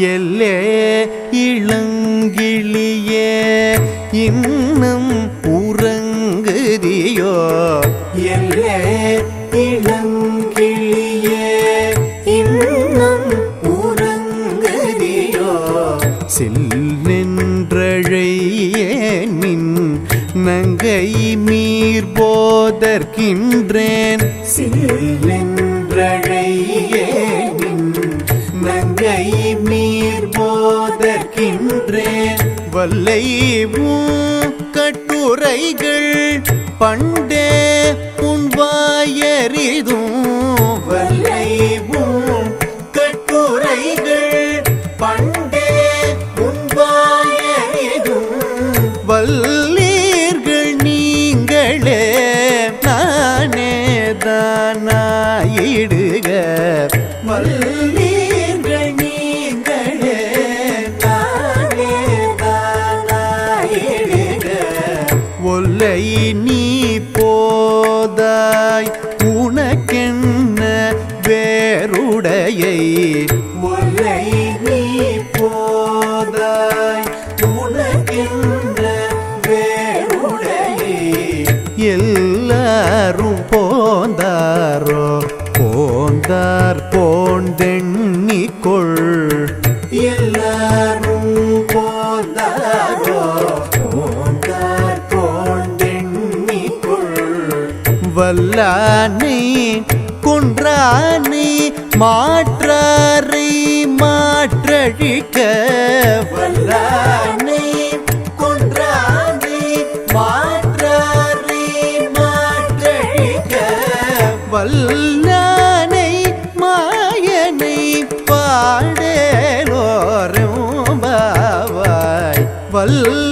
எல்லே இளங்கிளியே இன்னும் உறங்குதியோ? எல்லே இளங்கிளியே இன்னும் உறங்குதியோ? செல்லென்றழையே நின் நங்கை மீர் போதற்கின்றேன். செல்லென்றழையேனின் போதற்கின்றேன் வல்லைவும் கட்டுரைகள் பண்டே உன் வாயறிதும் ஒல்லை நீ போதாய். உனக்கென்ன வேறுடையை? ஒல்லை நீ போதாய். உனக்கென்ன வேறுடையை? எல்லாரும் போந்தாரோ? போந்தார் போந்தெண்ணிக்கொள் எல்லாரும் போந்தார்? வல்லானை கொன்றானை மாற்றாரை மாற்றழிக்க. வல்லானை கொன்றானை மாற்றாரை மாற்றழிக்க. வல்லானை மாயனை பாடேலோரும் பாவாய். வல்ல